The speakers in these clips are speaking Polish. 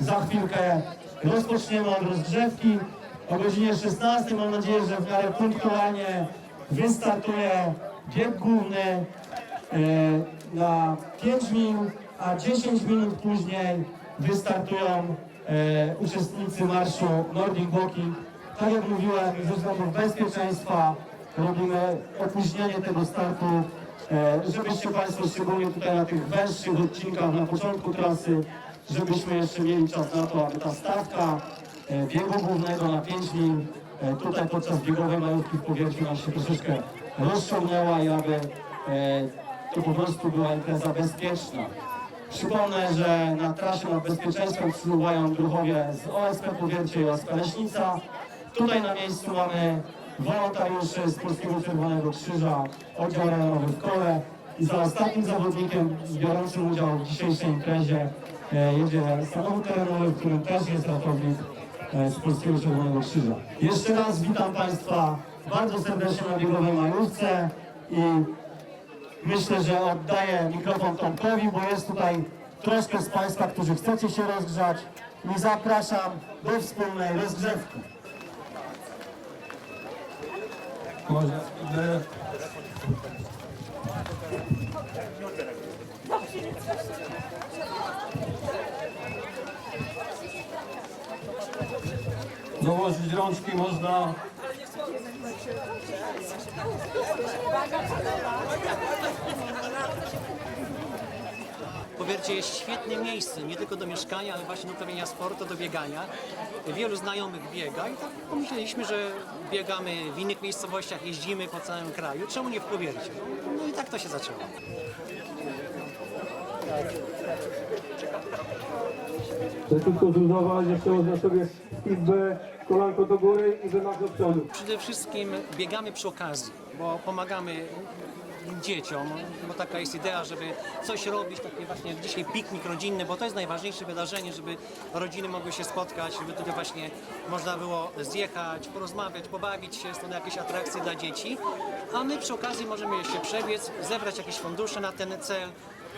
Za chwilkę rozpoczniemy od rozgrzewki. O godzinie 16 mam nadzieję, że w miarę punktualnie wystartuje bieg główny e, na 5 minut, a 10 minut później wystartują e, uczestnicy marszu Nordic Walking. Tak jak mówiłem, ze względów bezpieczeństwa robimy opóźnienie tego startu, e, żebyście Państwo szczególnie tutaj na tych węższych odcinkach na początku trasy żebyśmy jeszcze mieli czas na to, aby ta stawka e, biegu głównego na 5 mil e, tutaj podczas biegowej majówki w powietrzu nam się troszeczkę rozciągnęła i aby to po prostu była impreza bezpieczna. Przypomnę, że na trasie nad bezpieczeństwem spływają druhowie z OSP Powiercie i OSP Leśnica. Tutaj na miejscu mamy wolontariuszy z Polskiego Czerwonego Krzyża, oddział rejonowy w Kole i za ostatnim zawodnikiem biorącym udział w dzisiejszej imprezie e, jedzie samochód terenowy, w którym też jest ratownik e, z Polskiego Czerwonego Krzyża. Jeszcze raz witam Państwa bardzo serdecznie na biegowej majówce i myślę, że oddaję mikrofon Tomkowi, bo jest tutaj troszkę z Państwa, którzy chcecie się rozgrzać i zapraszam do wspólnej rozgrzewki. Dołożyć rączki można. Powiercie jest świetnym miejscem, nie tylko do mieszkania, ale właśnie do uprawiania sportu, do biegania. Wielu znajomych biega i tak pomyśleliśmy, że biegamy w innych miejscowościach, jeździmy po całym kraju. Czemu nie w Powierciu? No i tak to się zaczęło. Chcę tylko zluzować, jeszcze można sobie izbę, kolanko do góry i wymach do przodu. Przede wszystkim biegamy przy okazji, bo pomagamy dzieciom, bo taka jest idea, żeby coś robić, takie właśnie dzisiaj piknik rodzinny, bo to jest najważniejsze wydarzenie, żeby rodziny mogły się spotkać, żeby tutaj właśnie można było zjechać, porozmawiać, pobawić się, są jakieś atrakcje dla dzieci, a my przy okazji możemy jeszcze przebiec, zebrać jakieś fundusze na ten cel,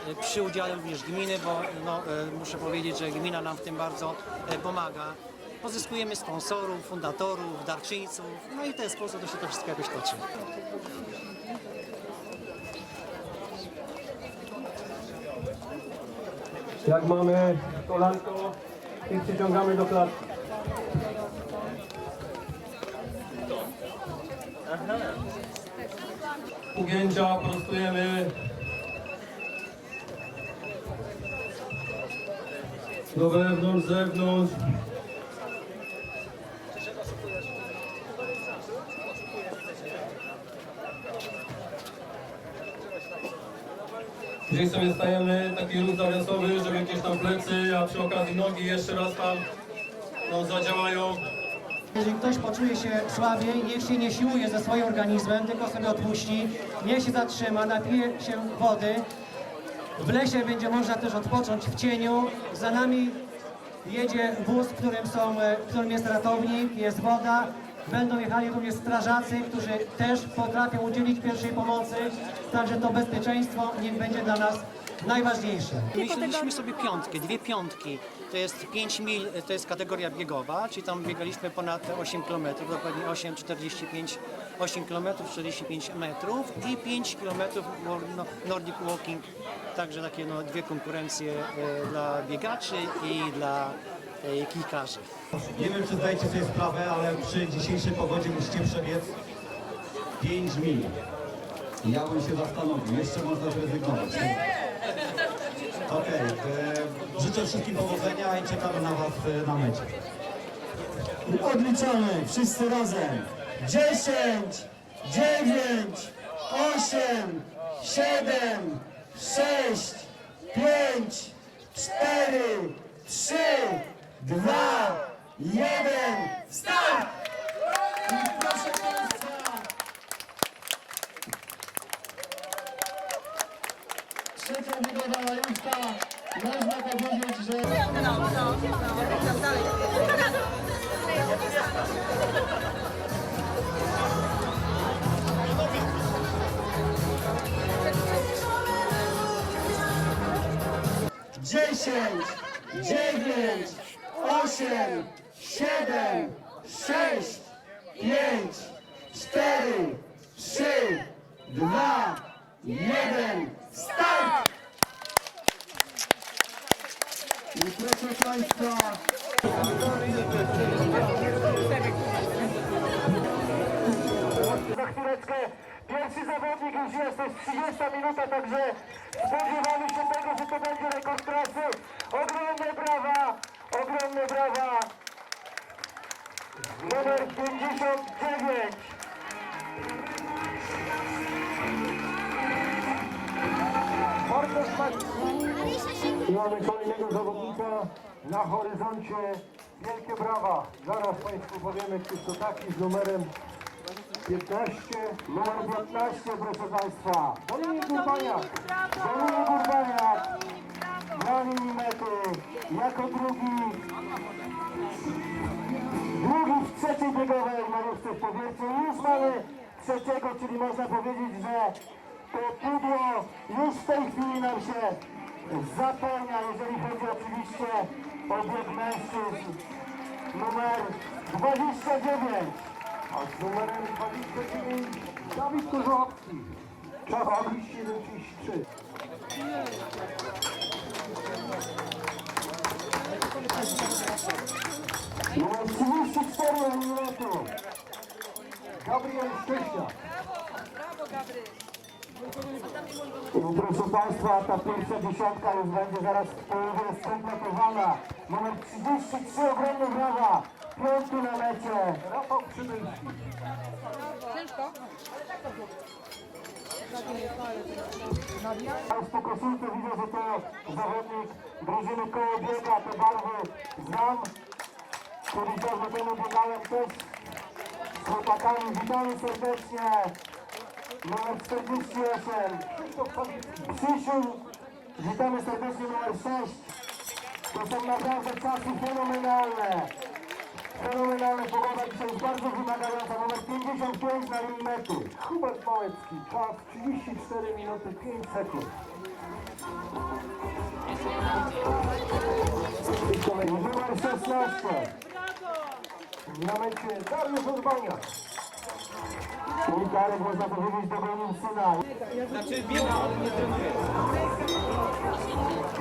e, przy udziale również gminy, bo no, e, muszę powiedzieć, że gmina nam w tym bardzo e, pomaga. Pozyskujemy sponsorów, fundatorów, darczyńców, no i w ten sposób to się to wszystko jakoś toczy. Jak mamy kolanko i przyciągamy do klatki. Ugięcia prostujemy do wewnątrz, zewnątrz. Gdzieś sobie stajemy, taki ruch zawiasowy, żeby gdzieś tam plecy, a przy okazji nogi jeszcze raz tam no, zadziałają. Jeżeli ktoś poczuje się słabiej, niech się nie siłuje ze swoim organizmem, tylko sobie odpuści, niech się zatrzyma, napije się wody. W lesie będzie można też odpocząć w cieniu. Za nami jedzie wóz, w którym, są, e, w którym jest ratownik, jest woda. Będą jechali również strażacy, którzy też potrafią udzielić pierwszej pomocy. Także to bezpieczeństwo niech będzie dla nas najważniejsze. Myśleliśmy sobie piątkę, dwie piątki. To jest 5 mil, to jest kategoria biegowa, czyli tam biegaliśmy ponad 8 km, dokładnie 8, 45, 8 km, 45 metrów i 5 km no, Nordic Walking. Także takie no, dwie konkurencje e, dla biegaczy i dla e, kilkarzy. Nie wiem, czy zdajecie sobie sprawę, ale przy dzisiejszej pogodzie musicie przebiec 5 mil. Ja bym się zastanowił, jeszcze można zrezygnować. Okej, e, życzę wszystkim powodzenia i czekamy na Was e, na mecie. Odliczamy wszyscy razem. 10, 9, 8, 7, 6, 5, 4, 3, dwa, jeden, start! Proszę Państwa, trzecia wygrywała Justa. Można powiedzieć, że... Dziesięć, dziewięć, osiem, siedem, sześć, pięć, cztery, trzy, dwa, jeden, start! I proszę Państwa, Za chwileczkę pierwszy zawodnik już jest, to jest 30 minuta, także spodziewamy się tego, że to będzie rekord trasy. Ogromne brawa, ogromne brawa. Numer 59. Bartosz Maciej. I mamy kolejnego zawodnika na horyzoncie. Wielkie brawa. Zaraz Państwu powiemy, któż to taki z numerem 15, numer 15, proszę Państwa. Dominik Urbaniak. Dominik Urbaniak. Linii mety. Jako drugi. Drugi w trzeciej biegowej majówce w powietrzu. Już mamy trzeciego, czyli można powiedzieć, że to pudło już w tej chwili nam się zapełnia, jeżeli chodzi oczywiście o bieg mężczyzn. Numer 29. A z numerem 29 Dawid Kurzowski. Czech Ogryś 73. Numer 34 minutu. Gabriel Szcześniak. I proszę Państwa, ta pierwsza dziesiątka już będzie zaraz w połowie skompletowana. Numer 33, ogromne brawa. Piąty na mecie. Rafał Przybylski. Państwo koszulkę widzę, że to zawodnik drużyny koło biega, te barwy znam. Kiedyś dawno temu biegałem też z chłopakami. Witamy serdecznie. Numer 48. Krzysiu, witamy serdecznie numer 6. To są naprawdę czasy fenomenalne. Fenomenalne pogoda dzisiaj jest bardzo wymagająca. Numer 55 na linii mety. Hubert Małecki, czas 34 minuty 5 sekund. Numer 16. Na mecie Dariusz Urbaniak. Mój Darek, można powiedzieć, dogonił syna.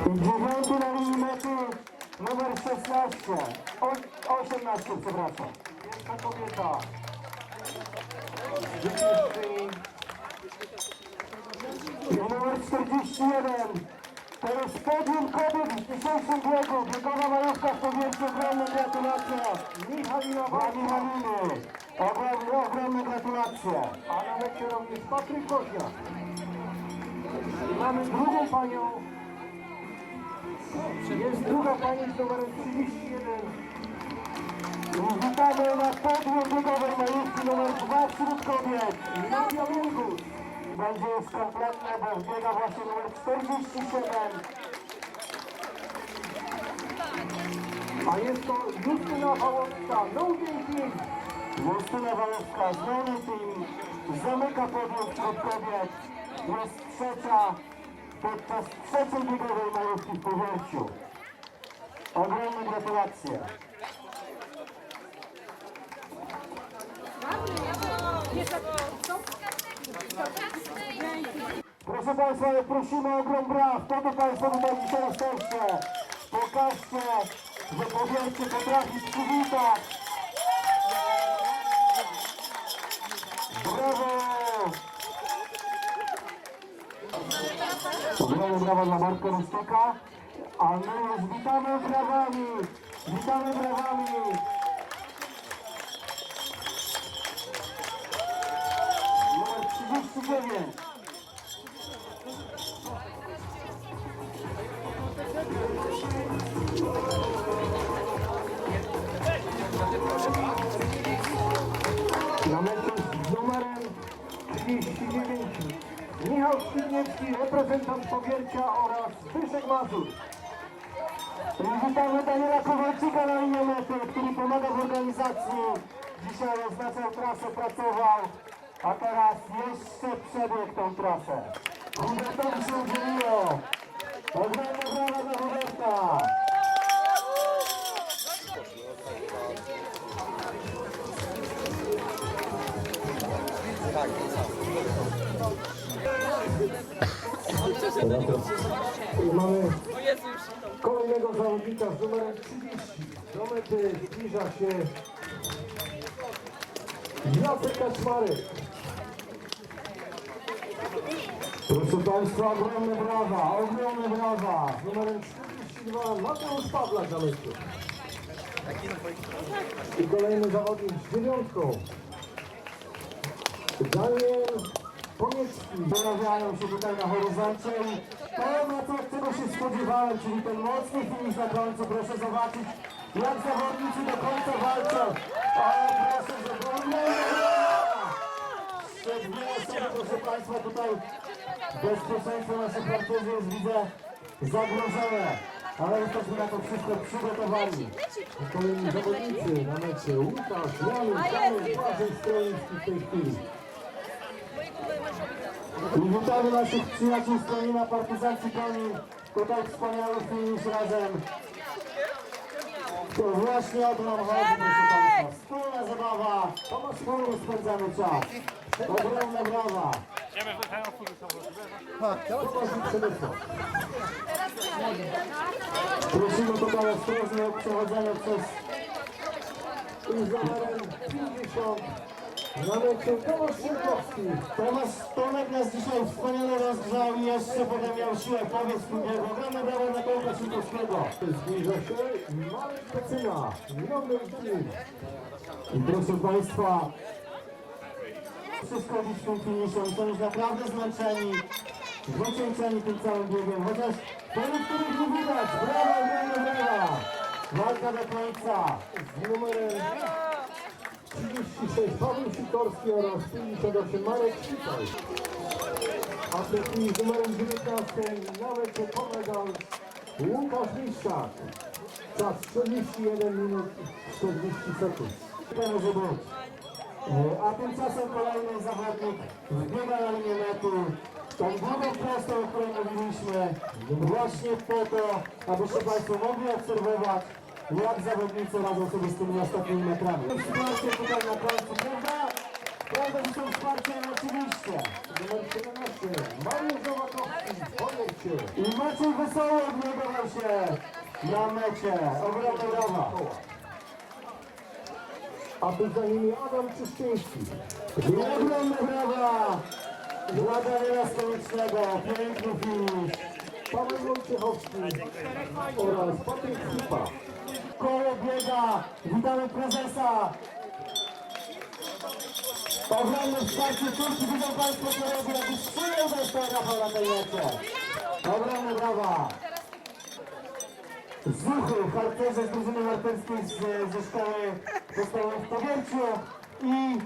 I dziewiąty na linii mety, numer 16. O, 18, przepraszam. Pierwsza kobieta. Numer 41. To jest podium kobiet w dzisiejszym biegu. Biegowa majówka w powietrzu. Ogromne gratulacje. Michalina Dla Michaliny. Ogromne, ogromne gratulacje. A na mecie również Patryk Koźniak. I mamy drugą panią. Jest druga pani z numerem 31. I Witamy na podium biegowej majówki numer 2 wśród kobiet. Nadia Mingus. Będzie już kompletne, bo biega właśnie numer 47. A jest to Justyna Wałowska, no dzięki. Justyna Wałowska, znany team, zamyka podium wśród kobiet. Jest trzecia podczas trzeciej biegowej majówki w powierciu. Ogromne gratulacje. Proszę Państwa, prosimy o ogrom braw. To Państwo tutaj dzisiaj jesteście. Pokażcie, że powiercie potrafi przywitać. Brawo! Ogromne brawa dla Marka Rustyka. A my już witamy brawami. Witamy brawami. Michał Szydniewski, reprezentant Powiercia oraz Zbyszek Mazur. Witamy Daniela Kowalczyka na linię mety, który pomaga w organizacji. Dzisiaj oznaczał trasę, pracował, a teraz jeszcze przebiegł tą trasę. Hubertowi się udzieliło. Ogromna brawa dla Huberta. I mamy kolejnego zawodnika z numerem 30. Do zbliża się Jacek Kaczmarek. Proszę Państwa, ogromne brawa, ogromne brawa. Z numerem 42 Mateusz Pawlak na mecie. I kolejny zawodnik z dziewiątką. Daniel Poniecki. Pojawiają się tutaj na horyzoncie i to na co czego się spodziewałem, czyli ten mocny finisz na końcu. Proszę zobaczyć, jak zawodnicy do końca walczą. Proszę, osoby, proszę Państwa, tutaj bezpieczeństwo naszych harcerzy jest, widzę, zagrożone. Ale jesteśmy na to wszystko przygotowani. Kolejni zawodnicy na mecie. Łukasz, Janusz, Kamil, Błażej Stroiński w tej. I witamy naszych przyjaciół z Konina, partyzanci Konin. Tutaj wspaniały finisz razem. To właśnie o to nam chodzi, proszę Państwa. Wspólna zabawa, wspólnie spędzamy czas. Ogromne brawa. Prosimy tutaj o ostrożne przechodzenie przez i z numerem 50 na mecie Tomasz Szynkowski. Tomasz Tomek nas dzisiaj wspaniale rozgrzał i jeszcze potem miał siłę powiedz drugiego. Ogromne brawa dla Tomka Szynkowskiego. Zbliża się Marek Pecyna, nowy team. I proszę Państwa, wszystko w tym. Są już naprawdę zmęczeni, wycieńczeni tym całym biegiem. Chociaż po niektórych nie widać. Brawa, ogromne brawa. Walka do końca. Z numerem 36 Paweł Sikorski oraz 58 Marek Sitaj. A chwili z numerem 19 na mecie pomagał Łukasz Miszczak. Czas 41 minut 40 sekund. Może być. E, A tymczasem kolejny zawodnik wbiega na linię mety. Tą drugą prostą, o której mówiliśmy, właśnie po to, abyście Państwo mogli obserwować, jak zawodnicy radzą sobie z tymi ostatnimi metrami. Wsparcie tutaj na końcu, prawda? Prawda, że są wsparciem oczywiście. Numer 17, Mariusz Nowakowski, pojedźcie. I Maciej Wesoły odmeldował się na mecie. Ogromna brawa. A tu za nimi Adam Czyszczyński. Ogromne brawa dla Daniela Stolicznego. Piękny finisz. Paweł Wojciechowski oraz Patryk Hipa. Koło biega. Witamy prezesa. Ogromne wsparcie córki. Widzą Państwo, robi. Jakiś przyjął bez Rafał na tej mecie. Ogromne brawa. Zuchy, harcerze z drużyny harcerskiej z, ze szkoły podstawowej w Powierciu i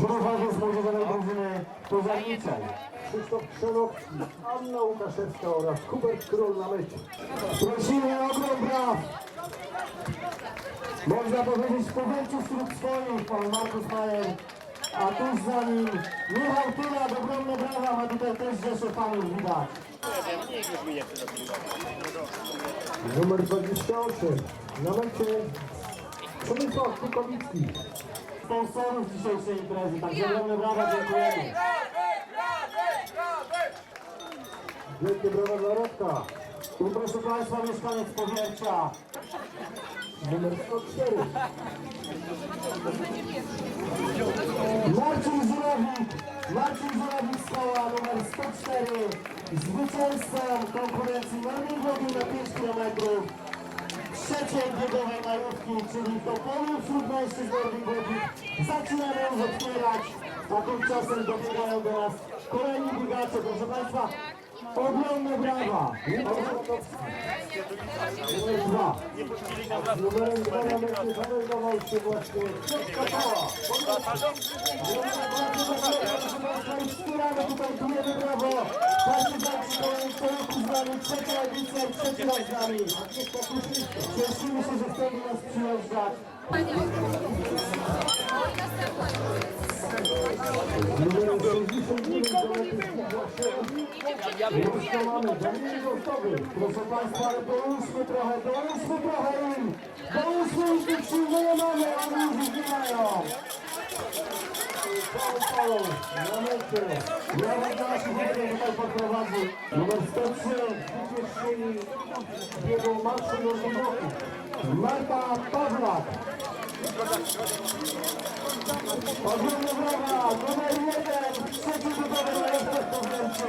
żurowarze z młodzieżowej drużyny pożarniczej. Krzysztof Krzanowski, Anna Łukaszewska oraz Hubert Król na mecie. Prosimy o ogrom braw. Można powiedzieć w Powierciu wśród swoich, pan Markus Majer, a tuż za nim Michał Tyla, ogromne brawa, ma tutaj też rzesze panów widać. Numer 28. Na mecie Przemysław Kukowicki. Sponsorów dzisiejszej imprezy, także ogromne brawa, dziękujemy. Wielkie brawa dla Rodka. Tu proszę Państwa, mieszkaniec powietrza. Numer 104. Marcin Żurawik. Marcin Żurawik skała numer 104. Zwycięzcą konkurencji na biegu na 5 km trzeciej biegowej majówki, czyli to polu wśród mężczyzn Norwegii. Zaczynamy już otwierać, a tymczasem dobiegają do nas kolejni biegacze. Proszę Państwa, ogromne brawa. Numer dwa. Numerem dwa na mecie zameldował się właśnie Piotr Kapała. Wspieramy tutaj. Cieszymy się, że chcemy nas przyjeżdżać. Numer 69 Już to mamy, Dominik Gostowy. Proszę Państwa, ale dołóżmy trochę, dołóżmy trochę im. Tych sił, bo nie mamy, a ludzie zbierają. Cały cały, na mecie. Nawet nasi chłopcy tutaj poprowadzi. Numer 103, zwyciężczyni biegu marszu Nordygoku. Marta Pawlak. Ogromne brawa, numer jeden, trzeci gotowy na powręczy.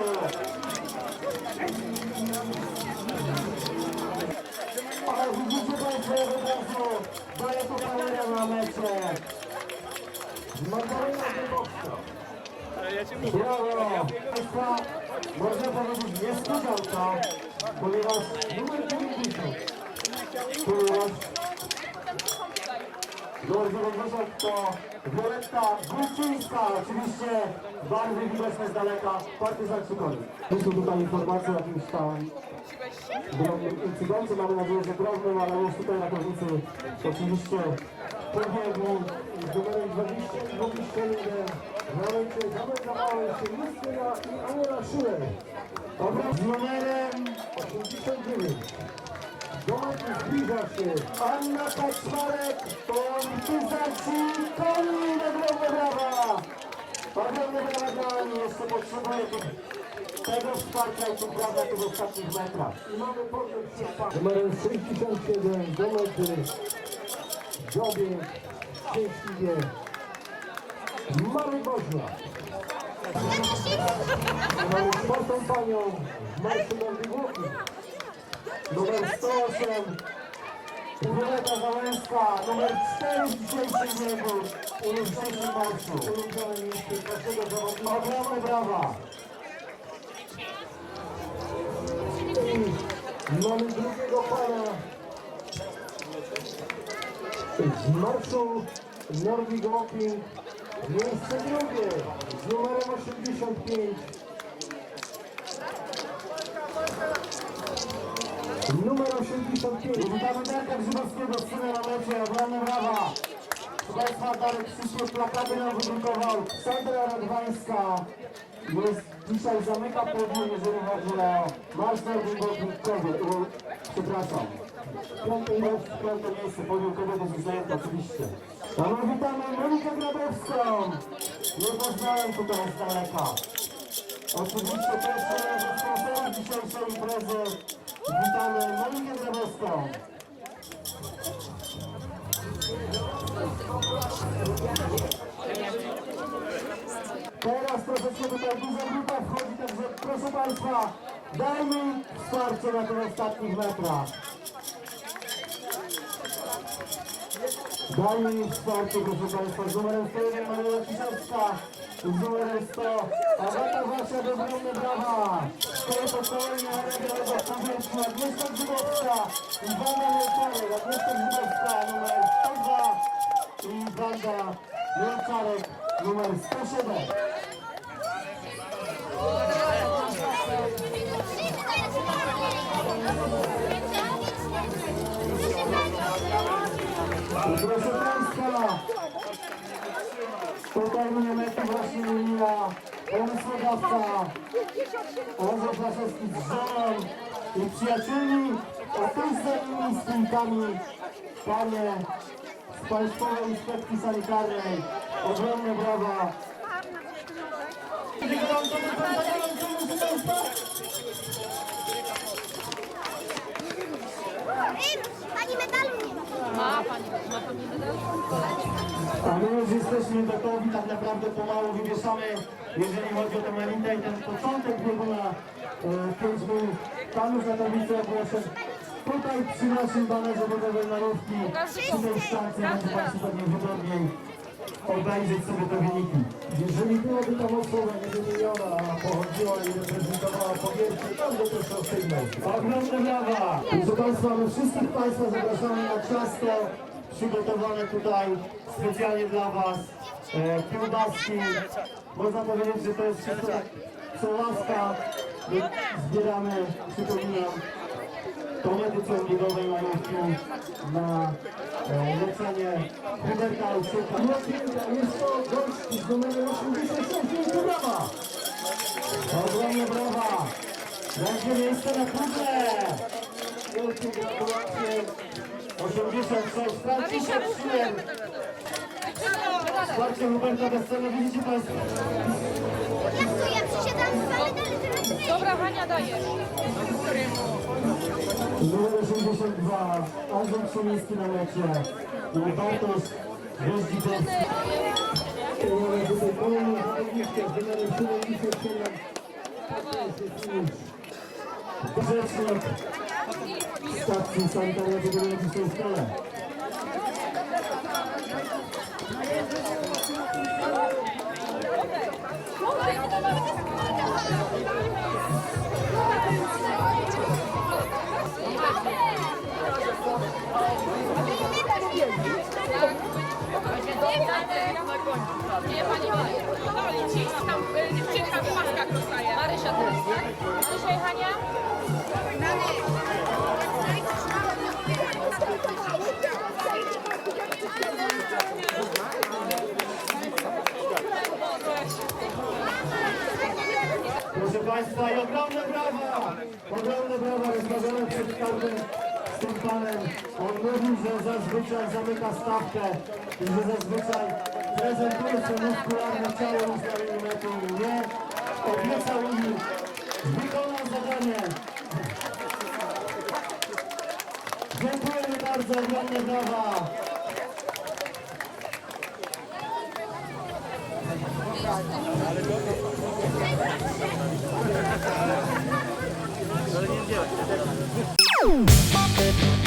Ale widzicie Państwo, jak od razu daje to kamera na mecze. Magdalena Dybowska. Brawo! Państwa, można powiedzieć niespodzianka, ponieważ numer 90, ponieważ numer 90 to Wioletta Górczyńska, oczywiście barwy widoczne z daleka, partyzan Krzykowic. Jest tutaj informacja o jakimś tam drobnym incydencie, mamy nadzieję, że drobnym, ale już tutaj ratownicy oczywiście pobiegli z numerem 20 i 21. W momencie zameldowały się Justyna i Aniela Szulej. Obraz z numerem 89. Do mety zbliża się Anna Kaczmarek, polityzacji koni, ogromne brawa! Ogromne brawa dla Ani, jeszcze potrzebuje tego wsparcia i tych brawa tych ostatnich metrach. I mamy potem się Numerem 67 do mety dobieg szczęśliwie Mamy Bożna. Mamy czwartą panią marszu Nordygowi. Numer 108 Violeta Załęska, numer 4 w dzisiejszym biegu dzisiejszym marszu. Ulubione miejsce naszego zawodnika. Ogromne brawa. I mamy drugiego pana z marszu Nordic Walking. Miejsce drugie z numerem 85. 85. Witamy Darka Grzybowskiego syna na mecie. Ogromne brawa. Proszę Państwa, Darek Krzysztof plakaty nam wydrukował. Sandra Radwańska jest dzisiaj zamyka podium, jeżeli chodzi o marsz Nordygowy. Przepraszam. Piąte, miejsce, piąte miejsce, podium kobiety jest zajęte oczywiście. A my witamy Monikę Grabowską. Nie poznałem tutaj z daleka. Oczywiście też ze sponsorem dzisiejszej imprezy witamy Grabowską. Teraz troszeczkę tutaj duża grupa wchodzi, także proszę Państwa, dajmy wsparcie na tych ostatnich metrach. Dajmy im wsparcie, proszę Państwa, z numerem 101 Maryla Ciszewska, numerem 100 Agata Wasia, ogromne brawa. Szkoły podstawowej na Regionalnego w Powierzchni, Agnieszka Grzybowska i Wanda Mielczarek, Agnieszka Grzybowska, numer 102 i Wanda Mielczarek, numer 107. Proszę Państwa, tutaj mnie mety właśnie wymienia pomysłodawca Andrzej Kraszewski z żoną i przyjaciółmi, a tej samymi spółkami panie z Państwowej Inspekcji Sanitarnej. Ogromne brawa. Pani medalu. A my już jesteśmy gotowi, tak naprawdę pomału wywieszamy, jeżeli chodzi o tę elitę i ten początek biegu na e, 5 minut. Tam już na tablicy ogłoszeń. Tutaj przy naszym banerze budowej narówki, przy tej stacji będzie Państwu pewnie wygodniej obejrzeć sobie te wyniki. Jeżeli byłaby tam osoba niewymieniona, a pochodziła i reprezentowała powietrze, tam by też o sygnał. Ogromne brawa! Proszę Państwa, my wszystkich Państwa zapraszamy na ciasto przygotowane tutaj specjalnie dla Was. E, kiełbaski. Można powiedzieć, że to jest wszystko tak co łaska. My zbieramy, przypominam, komedy ciągnigowej majówki na e, leczenie Huberta Olszyka. Jest to gość z numerem 86, wielkie brawa! Państwa na pudle! Wielkie gratulacje. 86, Franciszek Szyler. Wsparcie Huberta Bestona, widzicie Państwo? Ja przysiadam dwa medale teraz Dobra, Hania dajesz. Numer 82, Andrzej Krzemiński na mecie. Bartosz. Mamy tutaj kolejną zawodniczkę z numerem 77. Grzecznik stacji sanitarnej wykonujący się skalę. Nie, pani Doli ci, tam w maskach dostaje. Marysia też, tak? Marysia i Hania? Proszę Państwa, i ogromne brawa! Ogromne brawa rozmawiane przed każdym z panem. On mówił, że zazwyczaj zamyka stawkę i że zazwyczaj prezentuje się muskularne ciało ustawieniu meczu. Nie, obiecał im, wykonał zadanie. Dziękujemy bardzo, ogromne brawa! Thank Música